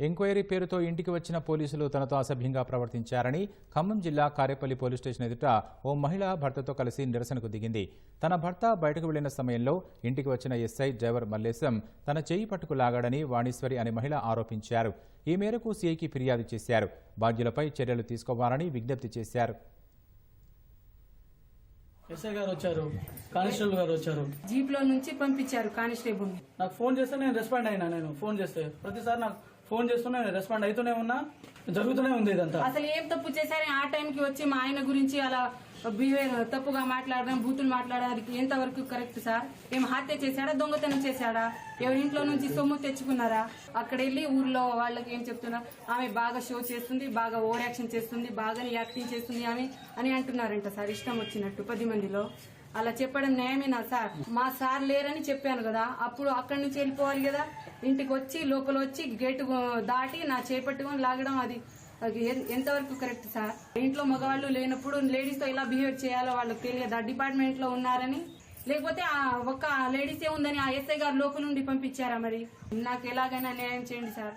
Enquiry పేరుతో ఇంటికి వచ్చిన పోలీసులు తనతో అసభ్యంగా ప్రవర్తించారని ఖమ్మం జిల్లా కారేపల్లి పోలీస్ స్టేషన్ ఎదుట ఓ మహిళ భర్తతో కలిసి నిరసనకు దిగింది. తన భర్త బయటకు వెళ్ళిన సమయంలో ఇంటికి వచ్చిన ఎస్ఐ డ్రైవర్ మల్లేశం తన చేయి పట్టుకు లాగాడని వాణీశ్వరి అనే మహిళ ఆరోపించారు. ఈ మేరకు సీఐకి ఫిర్యాదు చేశారు. బాధ్యులపై చర్యలు తీసుకోవాలని విజ్ఞప్తి చేశారు. ఎస్ఐ గారు వచ్చారు. కానిస్టేబుల్ గారు వచ్చారు. జీప్లో నుంచి పంపించారు కానిస్టేబుల్ నాకు ఫోన్ చేస్తే నేను రెస్పాండ్ అయినా నేను ఫోన్ చేస్తే. ప్రతిసారి నాకు ఫోన్ చేస్తున్నా నేను రెస్పాండ్ అవుతూనే ఉన్నా జరుగుతూనే ఉంది ఇదంతా. అసలు ఏం తప్పు చేశారని ఆ టైంకి వచ్చి మా ఆయన గురించి అలా బిహేవ్ తప్పుగా మాట్లాడడం బూతులు మాట్లాడడం అది ఎంతవరకు కరెక్ట్ సార్? ఏం హత్య చేశాడా? దొంగతనం చేశాడా? ఎవరి ఇంట్లో నుంచి సొమ్ము తెచ్చుకున్నారా? అక్కడ వెళ్ళి ఊర్లో వాళ్ళకి ఏం చెప్తున్నా? ఆమె బాగా షో చేస్తుంది బాగా ఓవర్ యాక్షన్ చేస్తుంది బాగానే యాక్టింగ్ చేస్తుంది ఆమె అని అంటున్నారంట సార్. ఇష్టం వచ్చినట్టు పది మందిలో. అలా చెప్పడం న్యాయమేనా సార్? మా సార్ లేరని చెప్పాను కదా. అప్పుడు అక్కడి నుంచి వెళ్ళిపోవాలి కదా? ఇంటికి వచ్చి లోపల వచ్చి గేటు దాటి నా చేపట్టుకొని లాగడం అది. ఎంతవరకు కరెక్ట్ సార్? ఇంట్లో మగవాళ్ళు లేనప్పుడు లేడీస్తో ఇలా బిహేవ్ చేయాలో వాళ్ళకి తెలియదా. డిపార్ట్మెంట్లో ఉన్నారని. లేకపోతే ఒక్క లేడీసే ఉందని ఆ ఎస్ఐ గారు లోపల నుండి పంపించారా మరి? నాకు ఎలాగైనా న్యాయం చేయండి సార్.